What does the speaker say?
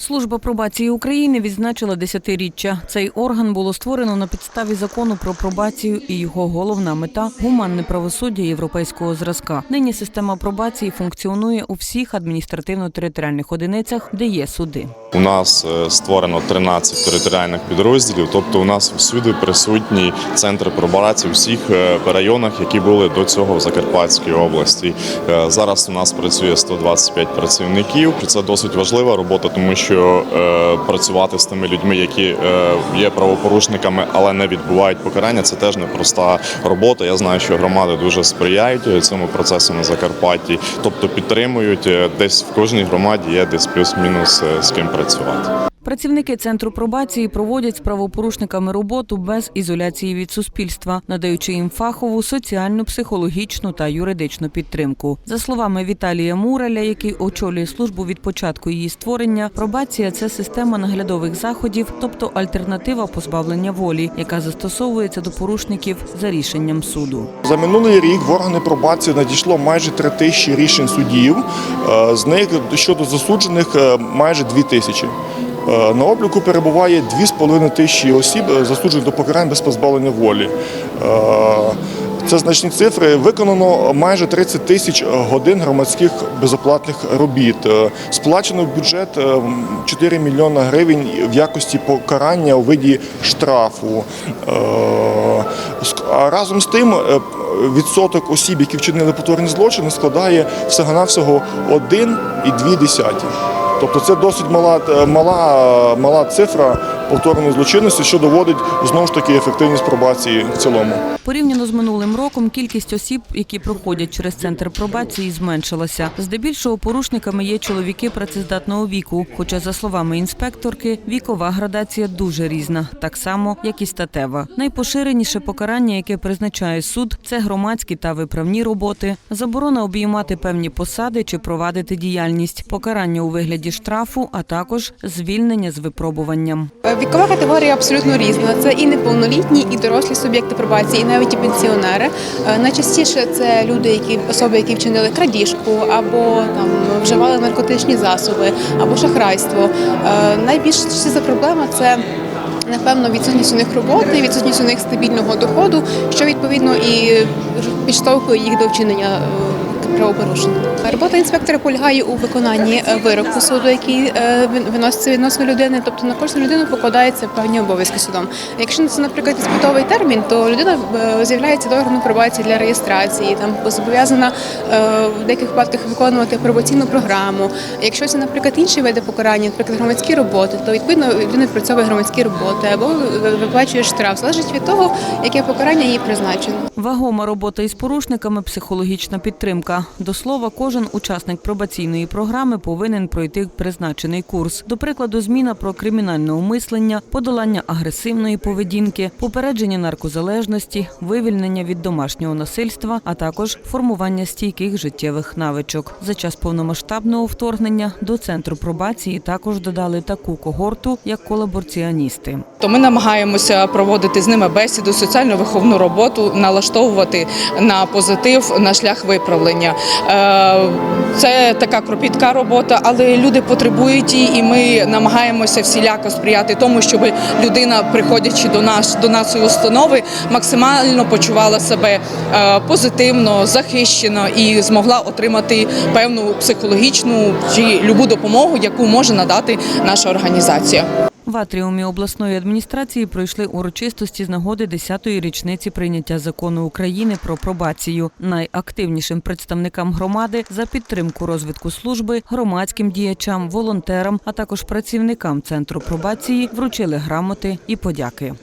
Служба пробації України відзначила десятиріччя. Цей орган було створено на підставі закону про пробацію і його головна мета гуманне правосуддя європейського зразка. Нині система пробації функціонує у всіх адміністративно-територіальних одиницях, де є суди. У нас е, створено 13 територіальних підрозділів, тобто у нас всюди присутні центри пробації у всіх е, районах, які були до цього в Закарпатській області. Е, Зараз у нас працює 125 працівників. Це досить важлива робота, тому що е, працювати з тими людьми, які е, є правопорушниками, але не відбувають покарання, це теж непроста робота. Я знаю, що громади дуже сприяють цьому процесу на Закарпатті, тобто підтримують Е, десь в кожній громаді є десь плюс-мінус з ким працювати. Працівники центру пробації проводять з правопорушниками роботу без ізоляції від суспільства, надаючи їм фахову, соціальну, психологічну та юридичну підтримку. За словами Віталія Мураля, який очолює службу від початку її створення, пробація це система наглядових заходів, тобто альтернатива позбавлення волі, яка застосовується до порушників за рішенням суду. За минулий рік в органи пробації надійшло майже 3 тисячі рішень судів. Е, З них щодо засуджених е, майже 2 тисячі. Е, На обліку перебуває 2,5 тисячі осіб, е, засуджених до покарань без позбавлення волі. Е, Це значні цифри. Виконано майже 30 тисяч годин громадських безоплатних робіт. Сплачено в бюджет е, 4 мільйона гривень в якості покарання у виді штрафу. А разом з тим відсоток осіб, які вчинили повторні злочини, складає всього-навсього 1,2. Тобто це досить мала, е, мала, мала цифра повторної злочинності, що доводить знову ж таки ефективність пробації в цілому. Порівняно з минулим роком кількість осіб, які проходять через центр пробації, зменшилася. Здебільшого порушниками є чоловіки працездатного віку. Хоча, за словами інспекторки, вікова градація дуже різна, так само як і статева. Найпоширеніше покарання, яке призначає суд, це громадські та виправні роботи, заборона обіймати певні посади чи провадити діяльність, покарання у вигляді штрафу, а також звільнення з випробуванням. Вікова категорія абсолютно різна. Це і неповнолітні, і дорослі суб'єкти пробації, і навіть і пенсіонери. Е, Найчастіше це люди, які особи, які вчинили крадіжку або там вживали наркотичні засоби, або шахрайство. Е, Найбільша за проблема це. Напевно, відсутність у них роботи, відсутність у них стабільного доходу, що відповідно і підштовхує їх до вчинення е, правопорушень. Робота інспектора полягає у виконанні е, вироку суду, який е, виноситься відносно людини. Тобто на кожну людину покладаються певні обов'язки судом. Якщо це, наприклад, іспитовий термін, то людина е, з'являється до органу пробації для реєстрації, там зобов'язана в деяких випадках виконувати пробаційну програму. Якщо це, наприклад, інші види покарання, наприклад, громадські роботи, то відповідно людина відпрацьовує громадські роботи або виплачує штраф. Залежить від того, яке покарання їй призначено. Вагома робота із порушниками, психологічна підтримка. До слова, кожен учасник пробаційної програми повинен пройти призначений курс. До прикладу, зміна про кримінальне умислення, подолання агресивної поведінки, попередження наркозалежності, вивільнення від домашнього насильства, а також формування стійких життєвих навичок. За час повномасштабного вторгнення до центру пробації також додали таку когорту, як колаборціоністи. То ми намагаємося проводити з ними бесіду, соціально-виховну роботу, налаштовувати на позитив, на шлях виправлення. Е, Це така кропітка робота, але люди потребують її, і ми намагаємося всіляко сприяти тому, щоб людина, приходячи до нас до нашої установи, максимально почувала себе е, позитивно, захищено і змогла отримати певну психологічну чи любу допомогу, яку може надати наша організація. В атріумі обласної адміністрації пройшли урочистості з нагоди 10-ї річниці прийняття закону України про пробацію. Найактивнішим представникам громади за підтримку розвитку служби, громадським діячам, волонтерам, а також працівникам центру пробації вручили грамоти і подяки.